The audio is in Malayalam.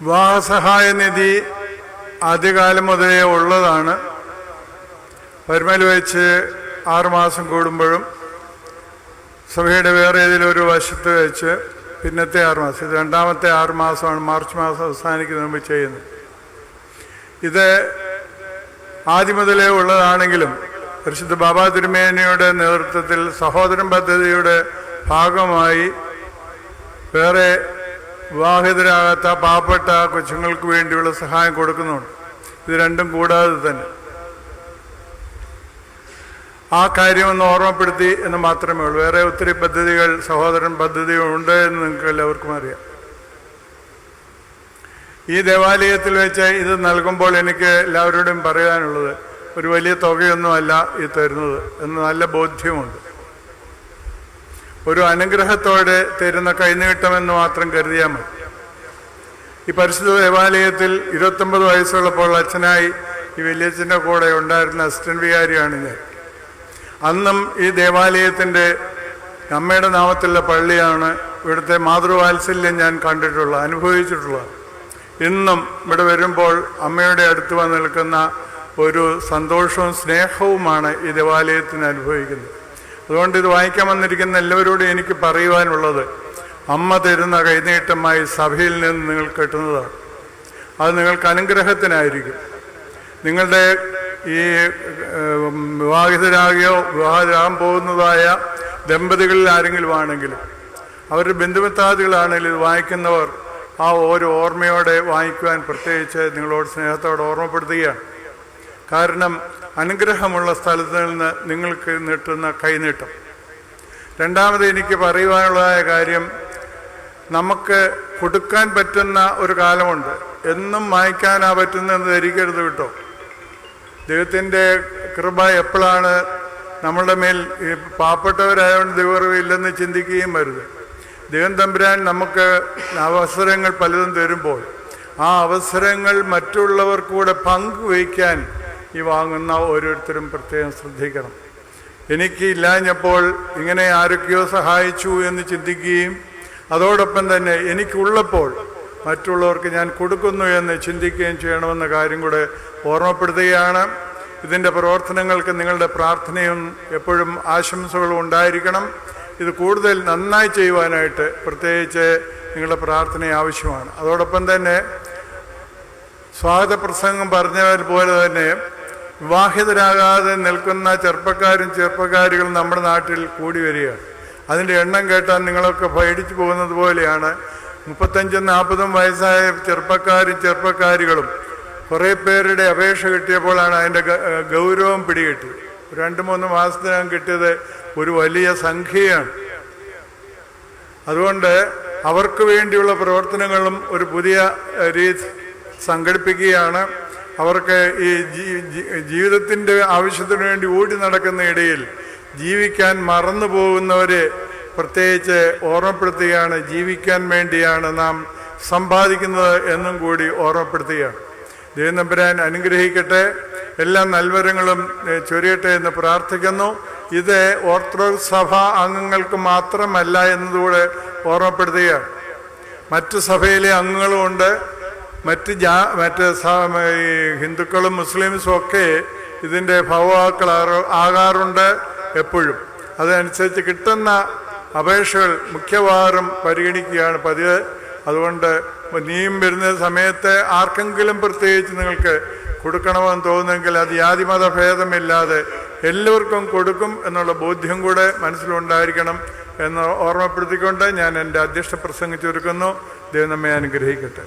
വിവാഹസഹായ നിധി ആദ്യകാലം മുതലേ ഉള്ളതാണ്. പരുമൽ വെച്ച് ആറുമാസം കൂടുമ്പോഴും സഭയുടെ വേറെ ഏതെങ്കിലും ഒരു വശത്ത് വെച്ച് പിന്നത്തെ ആറുമാസം ഇത് രണ്ടാമത്തെ ആറുമാസമാണ് മാർച്ച് മാസം അവസാനിക്കുന്ന മുമ്പ് ചെയ്യുന്നത്. ഇത് ആദ്യം മുതലേ ഉള്ളതാണെങ്കിലും പരിശുദ്ധ ബാബാ തിരുമേനയുടെ നേതൃത്വത്തിൽ സഹോദരൻ പദ്ധതിയുടെ ഭാഗമായി വേറെ വിവാഹിതരാകാത്ത പാവപ്പെട്ട കൊച്ചുങ്ങൾക്ക് വേണ്ടിയുള്ള സഹായം കൊടുക്കുന്നുണ്ട്. ഇത് രണ്ടും കൂടാതെ തന്നെ. ആ കാര്യം ഒന്ന് ഓർമ്മപ്പെടുത്തി എന്ന് മാത്രമേ ഉള്ളൂ. വേറെ ഒത്തിരി പദ്ധതികൾ സഹോദരൻ പദ്ധതികൾ ഉണ്ട് എന്ന് നിങ്ങൾക്ക് എല്ലാവർക്കും അറിയാം. ഈ ദേവാലയത്തിൽ വെച്ച് ഇത് നൽകുമ്പോൾ എനിക്ക് എല്ലാവരോടും പറയാനുള്ളത് ഒരു വലിയ തുകയൊന്നുമല്ല ഈ തരുന്നത് എന്ന് നല്ല ബോധ്യമുണ്ട്. ഒരു അനുഗ്രഹത്തോടെ തരുന്ന കൈനീട്ടമെന്ന് മാത്രം കരുതിയാൽ മതി. ഈ പരിശുദ്ധ ദേവാലയത്തിൽ ഇരുപത്തൊമ്പത് വയസ്സുള്ളപ്പോൾ അച്ഛനായി ഈ വലിയച്ഛന്റെ കൂടെ ഉണ്ടായിരുന്ന അസിസ്റ്റന്റ് വികാരിയാണ് ഞാൻ. അന്നും ഈ ദേവാലയത്തിന്റെ അമ്മയുടെ നാമത്തിലുള്ള പള്ളിയാണ് ഇവിടുത്തെ മാതൃവാത്സല്യം ഞാൻ കണ്ടിട്ടുള്ള അനുഭവിച്ചിട്ടുള്ള ഇന്നും ഇവിടെ വരുമ്പോൾ അമ്മയുടെ അടുത്ത് വന്ന് നിൽക്കുന്ന ഒരു സന്തോഷവും സ്നേഹവുമാണ് ഈ ദേവാലയത്തിന് അനുഭവിക്കുന്നത്. അതുകൊണ്ട് ഇത് വായിക്കാൻ വന്നിരിക്കുന്ന എല്ലാവരോടും എനിക്ക് പറയുവാനുള്ളത് അമ്മ തരുന്ന കൈനീട്ടമായി സഭയിൽ നിന്ന് നിങ്ങൾ കിട്ടുന്നതാണ് അത് നിങ്ങൾക്ക് അനുഗ്രഹത്തിനായിരിക്കും. നിങ്ങളുടെ ഈ വിവാഹിതരാകിയോ വിവാഹിതരാകാൻ പോകുന്നതായ ദമ്പതികളിൽ ആരെങ്കിലും ആണെങ്കിലും അവരുടെ ബന്ധുമിത്താദികളാണെങ്കിലും ഇത് വായിക്കുന്നവർ ആ ഓരോ ഓർമ്മയോടെ വായിക്കുവാൻ പ്രത്യേകിച്ച് നിങ്ങളോട് സ്നേഹത്തോടെ ഓർമ്മപ്പെടുത്തുകയാണ്. കാരണം അനുഗ്രഹമുള്ള സ്ഥലത്ത് നിന്ന് നിങ്ങൾക്ക് നീട്ടുന്ന കൈനീട്ടം. രണ്ടാമത് എനിക്ക് പറയുവാനുള്ളതായ കാര്യം നമുക്ക് കൊടുക്കാൻ പറ്റുന്ന ഒരു കാലമുണ്ട്. എന്നും വായിക്കാനാ പറ്റുന്നതെന്ന് ധരിക്കരുത് കേട്ടോ. ദൈവത്തിന്റെ കൃപ എപ്പോഴാണ് നമ്മളുടെ മേൽ പാവപ്പെട്ടവരായതുകൊണ്ട് പാവപ്പെട്ടവരായതുകൊണ്ട് ദൈവറിവില്ലെന്ന് ചിന്തിക്കുകയും വരുത് ദൈവം തമ്പുരാൻ നമുക്ക് അവസരങ്ങൾ പലതും തരുമ്പോൾ ആ അവസരങ്ങൾ മറ്റുള്ളവർക്കൂടെ പങ്കുവയ്ക്കാൻ ഈ വാങ്ങുന്ന ഓരോരുത്തരും പ്രത്യേകം ശ്രദ്ധിക്കണം. എനിക്ക് ഇല്ലാഞ്ഞപ്പോൾ ഇങ്ങനെ ആരൊക്കെയോ സഹായിച്ചു എന്ന് ചിന്തിക്കുകയും അതോടൊപ്പം തന്നെ എനിക്കുള്ളപ്പോൾ മറ്റുള്ളവർക്ക് ഞാൻ കൊടുക്കുന്നു എന്ന് ചിന്തിക്കുകയും ചെയ്യണമെന്ന കാര്യം കൂടെ ഓർമ്മപ്പെടുത്തുകയാണ്. ഇതിന്റെ പ്രവർത്തനങ്ങൾക്ക് നിങ്ങളുടെ പ്രാർത്ഥനയും എപ്പോഴും ആശംസകളും ഉണ്ടായിരിക്കണം. ഇത് കൂടുതൽ നന്നായി ചെയ്യുവാനായിട്ട് പ്രത്യേകിച്ച് നിങ്ങളുടെ പ്രാർത്ഥന ആവശ്യമാണ്. അതോടൊപ്പം തന്നെ സ്വാഗത പ്രസംഗം പറഞ്ഞതുപോലെ തന്നെ വിവാഹിതരാകാതെ നിൽക്കുന്ന ചെറുപ്പക്കാരും ചെറുപ്പക്കാരികളും നമ്മുടെ നാട്ടിൽ കൂടി വരികയാണ് അതിന്റെ എണ്ണം കേട്ടാൽ നിങ്ങളൊക്കെ പേടിച്ചു പോകുന്നത് പോലെയാണ്. മുപ്പത്തഞ്ചും നാൽപ്പതും വയസ്സായ ചെറുപ്പക്കാരും ചെറുപ്പക്കാരികളും കുറേ പേരുടെ അപേക്ഷ കിട്ടിയപ്പോഴാണ് അതിന്റെ ഗൗരവം പിടികിട്ടി. രണ്ട് മൂന്ന് മാസത്തിനകം കിട്ടിയത് ഒരു വലിയ സംഖ്യയാണ്. അതുകൊണ്ട് അവർക്ക് വേണ്ടിയുള്ള പ്രവർത്തനങ്ങളും ഒരു പുതിയ രീതി സംഘടിപ്പിക്കുകയാണ്. അവർക്ക് ഈ ജീവിതത്തിന്റെ ആവശ്യത്തിന് വേണ്ടി ഓടി നടക്കുന്ന ഇടയിൽ ജീവിക്കാൻ മറന്നു പോകുന്നവരെ പ്രത്യേകിച്ച് ഓർമ്മപ്പെടുത്തുകയാണ്. ജീവിക്കാൻ വേണ്ടിയാണ് നാം സമ്പാദിക്കുന്നത് എന്നും കൂടി ഓർമ്മപ്പെടുത്തുകയാണ്. ദൈവനമ്പരാൻ അനുഗ്രഹിക്കട്ടെ. എല്ലാ നൽവരങ്ങളും ചൊരിയട്ടെ എന്ന് പ്രാർത്ഥിക്കുന്നു. ഇത് ഓർത്തഡോക്സ് സഭ അംഗങ്ങൾക്ക് മാത്രമല്ല എന്നതുകൂടെ ഓർമ്മപ്പെടുത്തുകയാണ്. മറ്റ് സഭയിലെ അംഗങ്ങളുമുണ്ട് മറ്റ് ജാ മറ്റ് ഈ ഹിന്ദുക്കളും മുസ്ലിംസും ഒക്കെ ഇതിന്റെ ഭവാക്കൾ ആകാറുണ്ട് എപ്പോഴും. അതനുസരിച്ച് കിട്ടുന്ന അപേക്ഷകൾ മിക്കവാറും പരിഗണിക്കുകയാണ് പതിവ്. അതുകൊണ്ട് നീയും വരുന്ന സമയത്ത് ആർക്കെങ്കിലും പ്രത്യേകിച്ച് നിങ്ങൾക്ക് കൊടുക്കണമെന്ന് തോന്നുമെങ്കിൽ അത് യാതിമത ഭേദമില്ലാതെ എല്ലാവർക്കും കൊടുക്കും എന്നുള്ള ബോധ്യം കൂടെ മനസ്സിലുണ്ടായിരിക്കണം എന്ന് ഓർമ്മപ്പെടുത്തിക്കൊണ്ട് ഞാൻ എന്റെ അധ്യക്ഷ പ്രസംഗം ചുരുക്കുന്നു ദൈവം നമ്മെ അനുഗ്രഹിക്കട്ടെ.